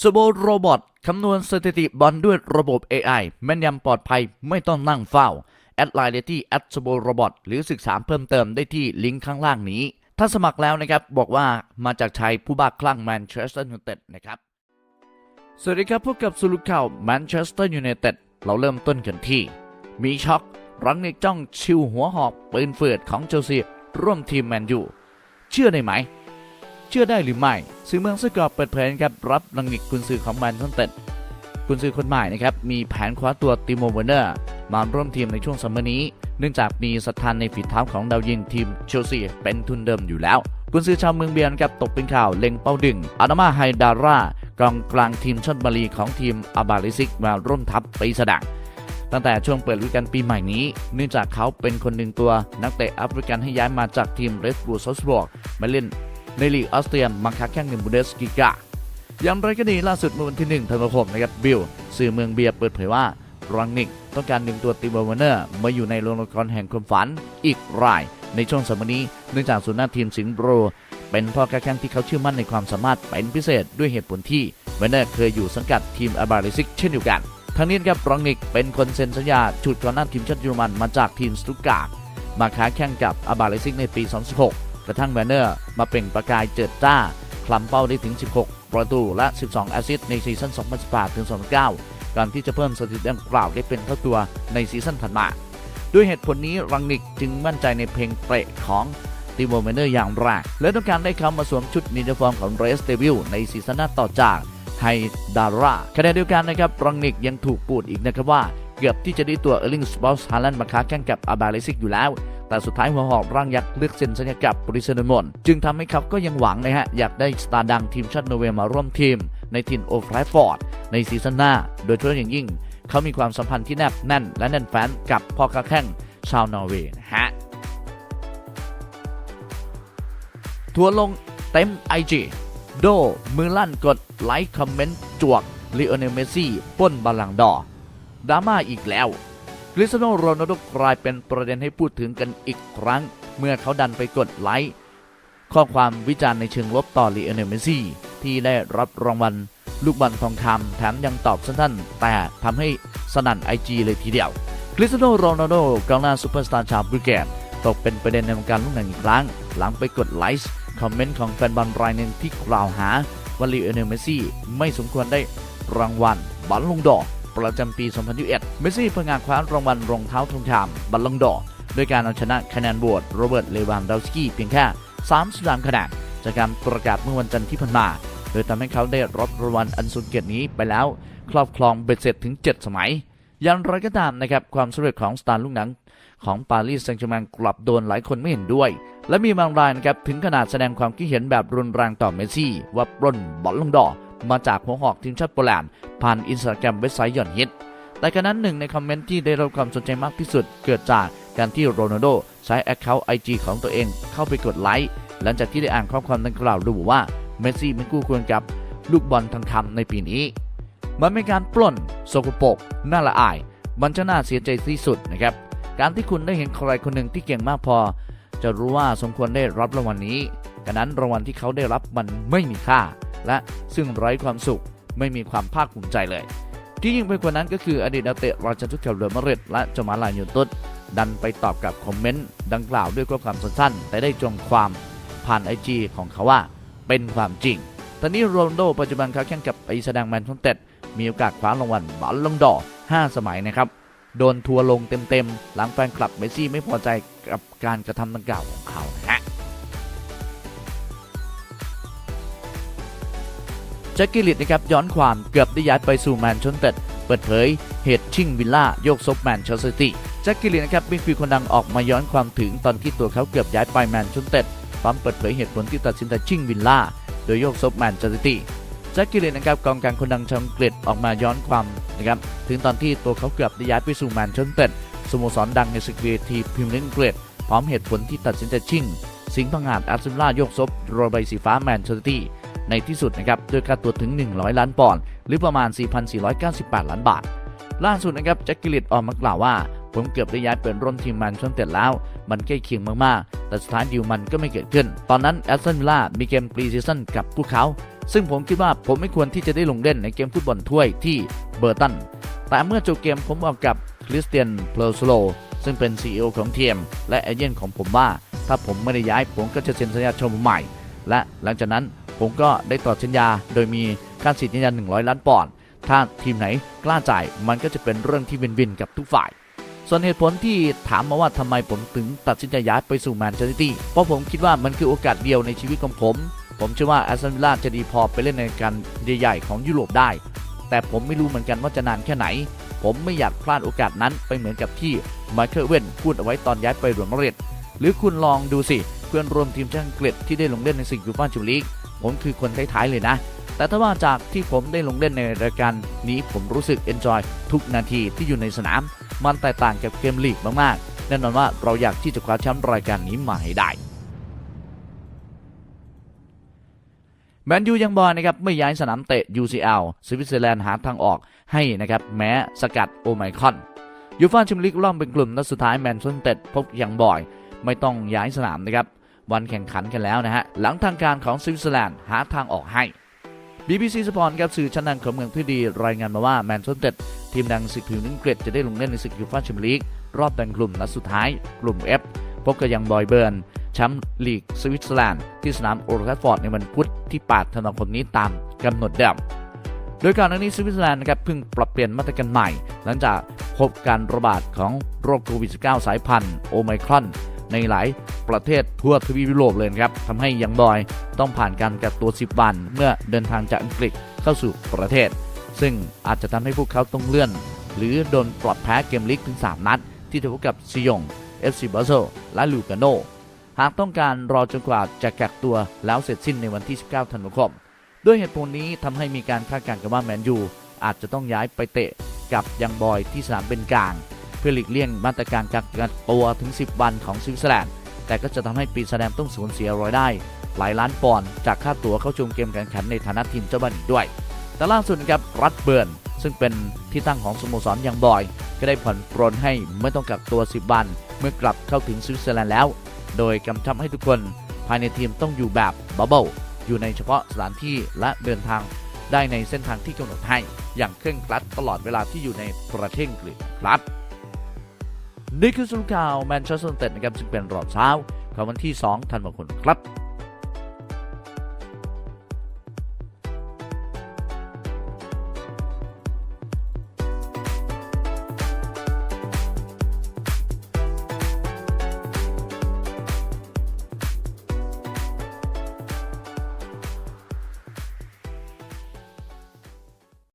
s u b o r o b o t คำนวณสถิติบอลด้วยระบบ AI แม่นยำปลอดภัยไม่ต้องนั่งเฝ้าแอดไลน์ได้ที่ s u b o r o b o t หรือศึกษาเพิ่มเติมได้ที่ลิงก์ข้างล่างนี้ ถ้าสมัครแล้วนะครับ บอกว่ามาจากชายผู้บ้าคลั่งแมนเชสเตอร์ยูไนเต็ดนะครับ สวัสดีครับพบกับสุลุข่าวแมนเชสเตอร์ยูไนเต็ดเราเริ่มต้นกันที่ มีช็อกรังนิกจ้องชิวหัวหอกปืนเฟือดของเชลซีร่วมทีมแมนยูเชื่อได้ไหม เชื่อได้หรือไม่สื่อเมืองสกอร์เปิดเผยครับรับรังนิกกุนซือของแมนเชสเตอร์กุนซือคนใหม่นะครับมีแผนคว้าตัวติโมเวอร์เนอร์มาร่วมทีมในช่วงซัมเมอร์นี้ เนื่องจากมีศรัทธานในฝีเท้าของดาวยิงทีมเชลซีเป็นทุนเดิมอยู่แล้วกุนซือชาวเมืองเบียนครับตกเป็นข่าวเล็งเป้าดึงอานามาไฮดาร่ากองกลางทีมชนบุรีของทีมอาบาลิซิกมาร่วมทัพปีสดังตั้งแต่ช่วงเปิดฤดูกาลปีใหม่นี้ เนื่องจากเขาเป็นคนหนึ่งตัวนักเตะแอฟริกันให้ย้ายมาจากทีมเรสบูลซอสบวกมาเล่น ในลีกออสเตรียมาค้าแข่งในบูเดสกิกาอย่างไรก็ดีล่าสุดเมื่อวันที่1ธันวาคมนะครับบิลสื่อเมืองเบียร์เปิดเผยว่ารังนิกต้องการดึงตัวติมเวอร์เนอร์มาอยู่ในโรงละครแห่งความฝันอีกราย ในช่วงสมัยนี้เนื่องจากศูนย์หน้าทีมสิงห์โบรเป็นพ่อค้าแข่งที่เขาเชื่อมั่นในความสามารถเป็นพิเศษด้วยเหตุผลที่เวนเนอร์เคยอยู่สังกัดทีมอาบาลิซิกเช่นเดียวกันทั้งนี้นะครับรองนิกเป็นคนเซ็นสัญญาฉุดกองหน้าทีมชาติเยอรมันมาจากทีมสตุตการ์ดมาค้าแข่งกับอาบาลิซิกในปี 2016 กระทั่งแวนเนอร์มาเปล่งประกายเจิดจ้าคลำเป้าได้ถึง 16 ประตูและ 12 แอสซิสต์ในซีซั่น 2018 ถึง 2019ก่อนที่จะเพิ่มสถิติดังกล่าวได้เป็นเท่าตัวในซีซั่นถัดมาด้วยเหตุผลนี้รังนิกจึงมั่นใจในเพลงเตะของติโมเมเนอร์อย่างแรกและต้องการได้เขามาสวมชุดนิฟอร์มของเรสเดวิลในซีซั่นหน้าต่อจากไฮดาร่าขณะเดียวกันนะครับรังนิกยังถูกปูดอีกนะครับว่า เกือบที่จะได้ตัวเออร์ลิงสปอลส์ฮาลันมาค้าแข่งกับอาบาเลซิกอยู่แล้ว แต่สุดท้ายหัวหอกร่างยักษ์เลือกเซ็นสัญญากับบริษัทมอนจึงทำให้เขาก็ยังหวังนะฮะ อยากได้สตาร์ดังทีมชาตินอร์เวย์มาร่วมทีม ในทีมโอฟร์ฟอร์ดในซีซั่นหน้า โดยเฉพาะอย่างยิ่ง เขามีความสัมพันธ์ที่แนบแน่น และแน่นแฟ้นกับพ่อค้าแข่งชาวนอร์เวย์นะฮะทัวลงเต็มไอจีโดมือลั่นกดไลค์คอมเมนต์จวกลีโอเนลเมซี่ป้นบอลลังดอดราม่าอีกแล้ว คริสเตียโนโรนัลโดกลายเป็นประเด็นให้พูดถึงกันอีกครั้ง เมื่อเขาดันไปกดไลค์ข้อความวิจารณ์ในเชิงลบต่อลีโอเนลเมซี่ที่ได้รับรางวัลลูกบอลทองคำแถมยังตอบสั้นๆ แต่ทำให้สนั่นไอจีเลยทีเดียว คริสเตียโนโรนัลโดกองหน้าซูเปอร์สตาร์ชาวบรูเกตตกเป็นประเด็นในวงการลูกหนังอีกครั้ง หลังไปกดไลค์คอมเมนต์ของแฟนบอลรายหนึ่งที่กล่าวหาว่าลีโอเนลเมซี่ไม่สมควรได้รางวัลบอลลงดอ ประจำปี 2021 เมสซี่เพิ่งงานคว้ารางวัลรองเท้าทองคำบอลลงดอร์ด้วยการเอาชนะคะแนนโหวตโรเบิร์ต เลวานดาวสกี้เพียงแค่33คะแนนจากการประกาศเมื่อวันจันทร์ที่ผ่านมา โดยทำให้เขาได้รับรางวัลอันสูงเกียรตินี้ไปแล้ว ครอบครองเบ็ดเสร็จถึง 7 สมัยอย่างไรก็ตามนะครับความสำเร็จของสตาร์ลูกหนังของปารีสแซงต์แชร์แมงกลับโดนหลายคนไม่เห็นด้วย และมีบางรายนะครับถึงขนาดแสดงความคิดเห็นแบบรุนแรงต่อเมสซี่ ว่าปล้นบอลลงดอ มาจากหัวหอกทีมชาติโปแลนด์ผ่านอินสตาแกรมเว็บไซต์ย่อนฮิตแต่กระนั้นหนึ่งในคอมเมนต์ที่ได้รับความสนใจมากที่สุด เกิดจากการที่โรนัลโดใช้แอคเคาท์ไอจีของตัวเองเข้าไปกดไลค์หลังจากที่ได้อ่านข้อความดังกล่าวระบุว่าเมสซี่ไม่คู่ควรกับลูกบอลทางคำในปีนี้ มันเป็นการปล้นโสกปรกน่าละอาย มันจะน่าเสียใจที่สุดนะครับ การที่คุณได้เห็นใครคนหนึ่งที่เก่งมากพอ จะรู้ว่าสมควรได้รับรางวัลนี้ดังนั้นรางวัลที่เขาได้รับมันไม่มีค่า และซึ่งไร้ความสุขไม่มีความภาคภูมิใจเลย ที่ยิ่งไปกว่านั้นก็คืออดีตนักเตะราชทุกแถวเรอัลมาริดและจมาลายูนตุสดันไปตอบกับคอมเมนต์ดังกล่าวด้วยข้อความสั้นๆ แต่ได้จงความผ่านไอจีของเขาว่าเป็นความจริง ตอนนี้โรนัลโดปัจจุบันเขาแข่งกับไปแสดงแมนเชสเตอร์มีโอกาสคว้ารางวัลบอลลงดอ5สมัยนะครับ โดนทัวร์ลงเต็มๆ หลังแฟนคลับเมซี่ไม่พอใจกับการกระทำดังกล่าวของเขา แจ็คกิลิตนะครับย้อนความเกือบได้ย้ายไปสู่แมนเชสเตอร์เปิดเผยเหตุชิงวิลล่าโยกซบแมนเชสเตอร์ซิตี้แจ็คกิลิตนะครับมิดฟิลคนดังออกมาย้อนความถึงตอนที่ตัวเขาเกือบย้ายไปแมนเชสเตอร์พร้อมเปิดเผยเหตุผลที่ตัดสินใจชิงวิลล่าโดยโยกซบแมนเชสเตอร์ซิตี้แจ็คกิเลนนะครับกองกลางคนดังชาวอังกฤษออกมาย้อนความนะครับถึงตอนที่ตัวเขาเกือบได้ย้ายไปสู่แมนเชสเตอร์สโมสรดังในสกีทีพรีเมียร์ลีกอังกฤษพร้อมเหตุผลที่ตัดสินใจชิง สิงห์พังงาดอาร์เซนอลโยกซบโรใบสีฟ้าแมนเชสเตอร์ตี้ ในที่สุดนะครับด้วยค่าตัวถึง 100 ล้านปอนด์หรือประมาณ 4,498 ล้านบาท ล่าสุดนะครับแจ็คกิเลนออกมากล่าวว่า ผมเกือบได้ย้ายเป็นร่วมทีมแมนเชสเตอร์แล้ว มันใกล้เคียงมากๆ แต่สุดท้ายดีลมันก็ไม่เกิดขึ้น ตอนนั้นแอสตันวิลล่ามีเกมปรีซีซั่นกับพวกเขา ซึ่งผมคิดว่าผมไม่ควรที่จะได้ลงเล่นในเกมฟุตบอลถ้วยที่เบอร์ตันแต่เมื่อจบเกมผมบอกกับคริสเตียนเพลโซโลซึ่งเป็น CEO ของทีมและเอเจนต์ของผมว่า ถ้าผมไม่ได้ย้ายผมก็จะเซ็นสัญญาเชมใหม่ และหลังจากนั้น ผมก็ได้ต่อสัญญา โดยมีค่าสิทธิ์สัญญา100 ล้านปอนด์ถ้าทีมไหนกล้าจ่ายมันก็จะเป็นเรื่องที่วินวินกับทุกฝ่าย ส่วนเหตุผลที่ถามมาว่าทำไมผมถึงตัดสินใจย้ายไปสู่แมนเชสเตอร์ซิตี้เพราะผมคิดว่ามันคือโอกาสเดียวในชีวิตของผม ผมเชื่อว่าแอสตันวิลล่าจะดีพอไปเล่นในการใหญ่ๆของยุโรปได้ แต่ผมไม่รู้เหมือนกันว่าจะนานแค่ไหน ผมไม่อยากพลาดโอกาสนั้นไปเหมือนกับที่ไมเคิลเวนพูดเอาไว้ตอนย้ายไปรอัลมาดริดหรือคุณลองดูสิเพื่อนร่วมทีมชาติอังกฤษที่ได้ลงเล่นในศึกยูฟ่าแชมเปี้ยนลีก ผมคือคนท้ายๆเลยนะ แต่ถ้าว่าจากที่ผมได้ลงเล่นในรายการนี้ผมรู้สึกเอนจอยทุกนาทีที่อยู่ในสนาม มันแตกต่างกับเกมลีกมากๆ แน่นอนว่าเราอยากที่จะคว้าแชมป์รายการนี้มาให้ได้แมนยูยังบอลนะครับไม่ย้ายสนามเตะ UCL สวิตเซอร์แลนด์หาทางออกให้นะครับแม้สกัดโอไมคอนยูฟ่าแชมเปี้ยนลีกรอบเป็นกลุ่มนัดสุดท้ายแมนเชสเตอร์พบยังบอย ไม่ต้องย้ายสนามนะครับ วันแข่งขันกันแล้วนะฮะ หลังทางการของสวิตเซอร์แลนด์หาทางออกให้ BBC สปอร์ตครับสื่อชั้นนำของเมืองที่ดี รายงานมาว่าแมนเชสเตอร์ทีมดังศึกผิวอังกฤษจะได้ลงเล่นในศึกยูฟ่าแชมเปี้ยนลีกรอบแบ่งกลุ่มนัดสุดท้าย กลุ่ม F พบกับยังบอยเบิร์นแชมป์ลีกสวิตเซอร์แลนด์ที่สนามโอลด์แทฟฟอร์ดในวันพุธที่ 8 ธันวาคมนี้ตามกำหนดเดิมโดยก่อนหน้านี้สวิตเซอร์แลนด์นะครับเพิ่งปรับเปลี่ยนมาตรการใหม่ หลังจากพบการระบาดของโรคโควิด -19 สายพันธุ์โอไมครอน ในหลายประเทศทั่วทวีปยุโรปเลยครับทำให้ยังบอยต้องผ่านการกักตัว 10 วัน เมื่อเดินทางจากอังกฤษเข้าสู่ประเทศ ซึ่งอาจจะทำให้พวกเขาต้องเลื่อน หรือโดนปรับแพ้เกมลีกถึง 3 นัด ที่จะพบกับซิยง FC บ a โซและลูกาโนหากต้องการรอจนกว่าจะกักตัวแล้วเสร็จสิ้นในวันที่ 19 ธันวาคม ด้วยเหตุผลนี้ทำให้มีการคาดการณ์กันว่าแมนยูอาจจะต้องย้ายไปเตะกับยังบอยที่สนามเป็นกลาง พื่อหลีกเลี่ยงมาตรการกักกันตัวถึง 10 วันของสวิตเซอร์แลนด์ แต่ก็จะทำให้ปีแสดงต้องสูญเสียรายได้ หลายล้านปอนด์จากค่าตั๋วเข้าชมเกมการแข่งขันในฐานะทีมเจ้าบ้านอีกด้วย แต่ล่าสุดครับรัฐเบิร์นซึ่งเป็นที่ตั้งของสโมสรยังบอย ก็ได้ผ่อนปรนให้ไม่ต้องกักตัว 10 วัน เมื่อกลับเข้าถึงสวิตเซอร์แลนด์แล้ว โดยกำชับให้ทุกคนภายในทีมต้องอยู่แบบบับเบิลอยู่ในเฉพาะสถานที่และเดินทางได้ในเส้นทางที่กำหนดให้ อย่างเคร่งครัดตลอดเวลาที่อยู่ในประเทศอังกฤษครับ นี่คือสรุปข่าวแมนเชสเตอร์ยูไนเต็ดนะครับซึ่งเป็นรอบเช้าของวันที่ 2 ธันวาคมครับ